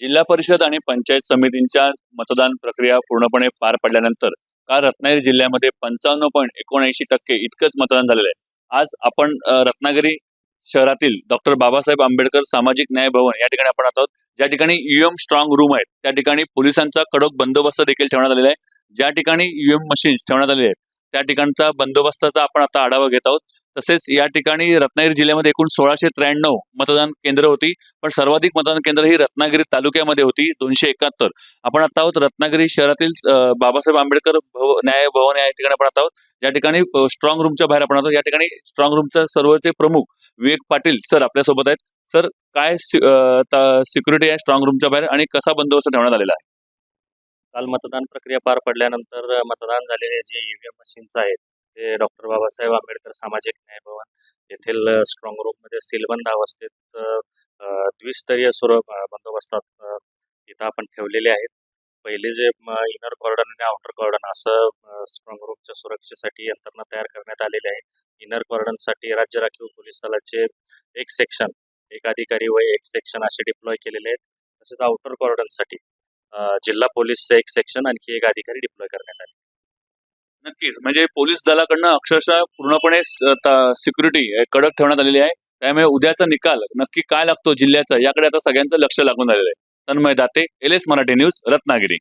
जिल्हा परिषद आणि पंचायत समितींच्या मतदान प्रक्रिया पूर्णपणे पार पडल्यानंतर काल रत्नागिरी जिल्ह्यामध्ये पंचावन्न पॉईंट एकोणऐंशी टक्के इतकंच मतदान झालेलं आहे. आज आपण रत्नागिरी शहरातील डॉक्टर बाबासाहेब आंबेडकर सामाजिक न्याय भवन या ठिकाणी आपण आहोत. ज्या ठिकाणी युएम स्ट्रॉंग रूम आहेत त्या ठिकाणी पोलिसांचा कडक बंदोबस्त देखील ठेवण्यात आलेला आहे. ज्या ठिकाणी युएम मशीन्स ठेवण्यात आलेले आहेत त्या ठिकाणचा बंदोबस्ताचा आपण आता आढावा घेत आहोत. तसेच या ठिकाणी रत्नागिरी जिल्ह्यामध्ये एकूण सोळाशे त्र्याण्णव मतदान केंद्र होती. पण सर्वाधिक मतदान केंद्र ही रत्नागिरी तालुक्यामध्ये होती दोनशे एकाहत्तर. आपण आता आहोत रत्नागिरी शहरातील बाबासाहेब आंबेडकर भव न्याय भवन या ठिकाणी आपण आता आहोत. या ठिकाणी स्ट्रॉंग रूमच्या बाहेर आपण आहोत. या ठिकाणी स्ट्रॉंग रूमच्या सर्वचे प्रमुख विवेक पाटील सर आपल्यासोबत आहेत. सर काय सिक्युरिटी आहे स्ट्रॉंग रूमच्या बाहेर आणि कसा बंदोबस्त ठेवण्यात आलेला आहे? काल मतदान प्रक्रिया पार पडल्यानंतर मतदान झालेले जे ईव्हीएम मशीन्स आहेत ते डॉक्टर बाबासाहेब आंबेडकर सामाजिक न्याय भवन येथील स्ट्रॉंग रूममध्ये सीलबंद अवस्थेत द्विस्तरीय सुर बंदोबस्तात इथं आपण ठेवलेले आहेत. पहिले जे इनर कॉर्डन आणि आउटर कॉर्डन असं स्ट्रॉंग रूमच्या सुरक्षेसाठी यंत्रणा तयार करण्यात आलेली आहे. इनर कॉर्डनसाठी राज्य राखीव पोलीस दलाचे एक सेक्शन एक अधिकारी व एक सेक्शन असे डिप्लॉय केलेले आहेत. तसेच आउटर कॉर्डनसाठी जिल्हा पोलीसचे एक सेक्शन आणखी एक अधिकारी डिप्लॉय करण्यात आले. नक्कीच. म्हणजे पोलीस दलाकडनं अक्षरशः पूर्णपणे सिक्युरिटी कडक ठेवण्यात आलेली आहे. त्यामुळे उद्याचा निकाल नक्की काय लागतो जिल्ह्याचा याकडे आता सगळ्यांचं लक्ष लागून आलेलं आहे. Tanmay Date L S Marathi news Ratnagiri.